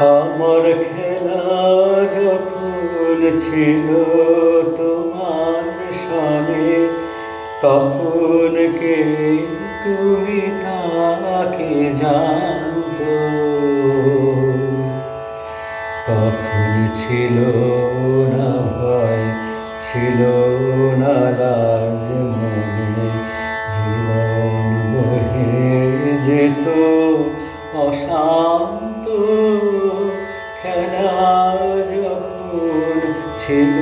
আমার খেলা যখন ছিল তোমার সনে তখন কে তুমি তাকে জানতো? তখন ছিল না ভয়, ছিল না ছিল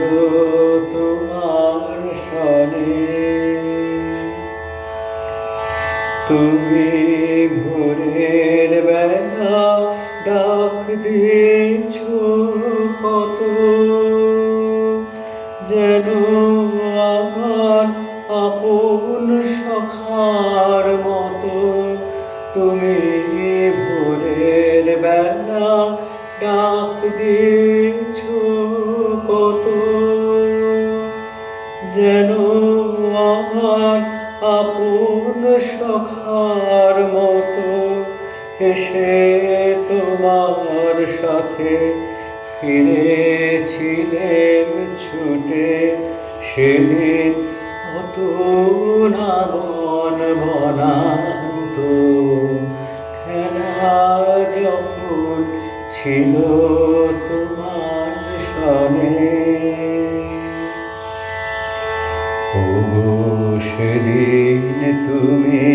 তোমার সনে তুমি ভোরের বেলা ডাক দিয়েছ কত, যেন আমার আপন সখার মতো। তুমি ভোরের বেলা ডাক দিয়েছ যেন আমার আপন সখার মতো এসে তোমার সাথে ফিরেছিলেন ছুটে। সেদিন কত না বন বনান্ত, খেলা যখন ছিল তুমি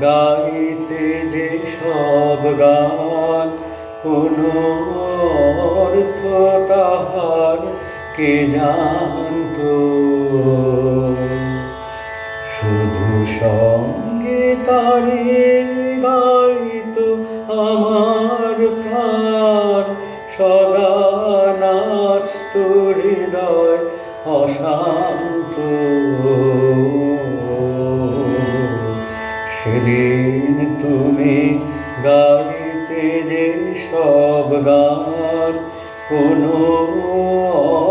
গাইতে যে সব গান, কোনো অর্থ তাহার কে জানতো? শুধু সঙ্গে তারে গাইতো আমার প্রাণ, সদা নাচ নাচত হৃদয় অশান্ত। সেদিন তুমি গাইতে যে সব গান, কোনো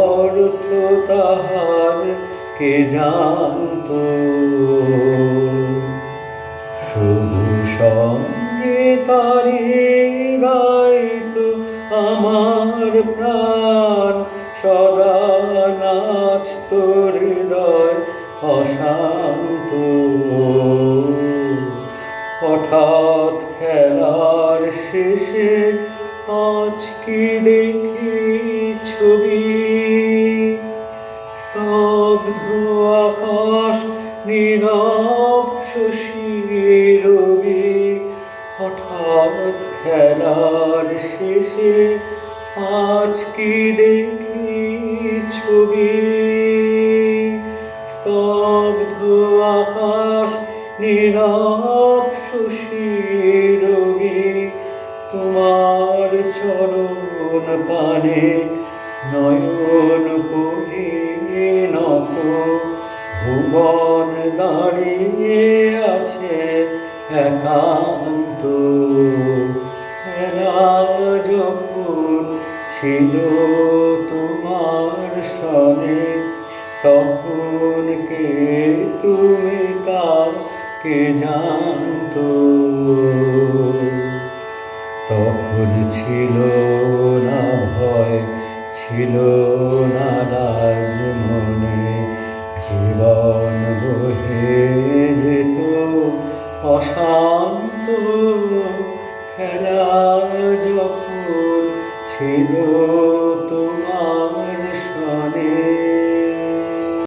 অর্থ তাহার কে জানতো? শুধু সঙ্গে তারি গাইত আমার প্রাণ, সদা নাচ নাচত হৃদয় অশান্ত। হঠাৎ খেলার শেষে আজ কি দেখি ছবি? স্তব্ধ আকাশ, নীরব শশী, রবি। হঠাৎ খেলার শেষে আজ কি দেখি ছবি? স্তব্ধ আকাশ, নীরব ভুবন দাঁড়িয়ে আছে একান্ত। যখন ছিল তোমার সনে, তখন কে তুমি তার কে জানতো? তখন ছিল না ভয়, ছিল না লাজ মনে, জীবন যেত অশান্ত খেলা যখন ছিল।